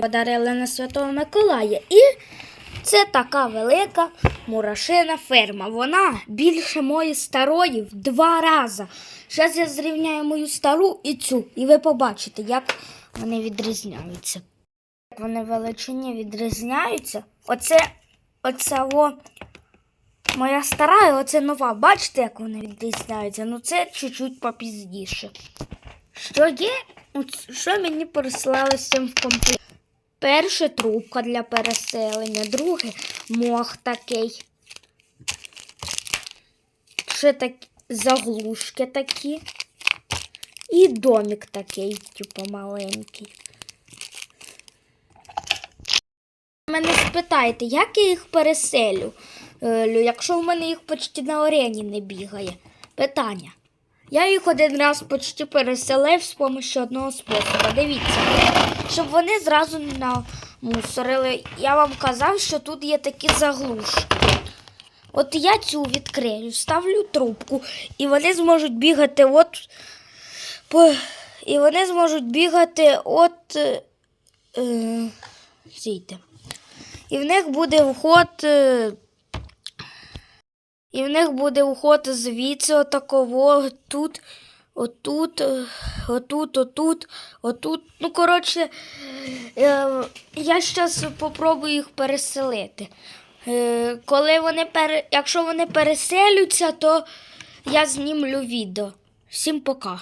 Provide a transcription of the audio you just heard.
Подарили на Святого Миколая. І це така велика мурашина ферма. Вона більше моєї старої в два рази. Зараз я зрівняю мою стару і цю, і ви побачите, як вони відрізняються. Як вони величині відрізняються. Оце, оце во, моя стара, і оце нова. Бачите, як вони відрізняються? Ну це чуть-чуть попізніше. Що є? Що мені прислали з цим в комплекті? Перше трубка для переселення, друге мох такий. Ще так заглушки такі. І домик такий, типу, маленький. Мене спитаєте, як я їх переселю, е, якщо в мене їх почти на арені не бігає? Питання. Я їх один раз почти переселив з допомогою одного способу. Дивіться, щоб вони зразу не намусорили. Я вам казав, що тут є такі заглушки. От я цю відкрию, ставлю трубку, і вони зможуть бігати от. По, і вони зможуть бігати от. Е, е, стійте. І в них буде вход. Е, і в них буде уход звідси отаково, тут, отут, отут, отут, отут. Ну, коротше, е, я зараз попробую їх переселити. Е, коли вони пере... Якщо вони переселються, то я знімлю відео. Всім пока.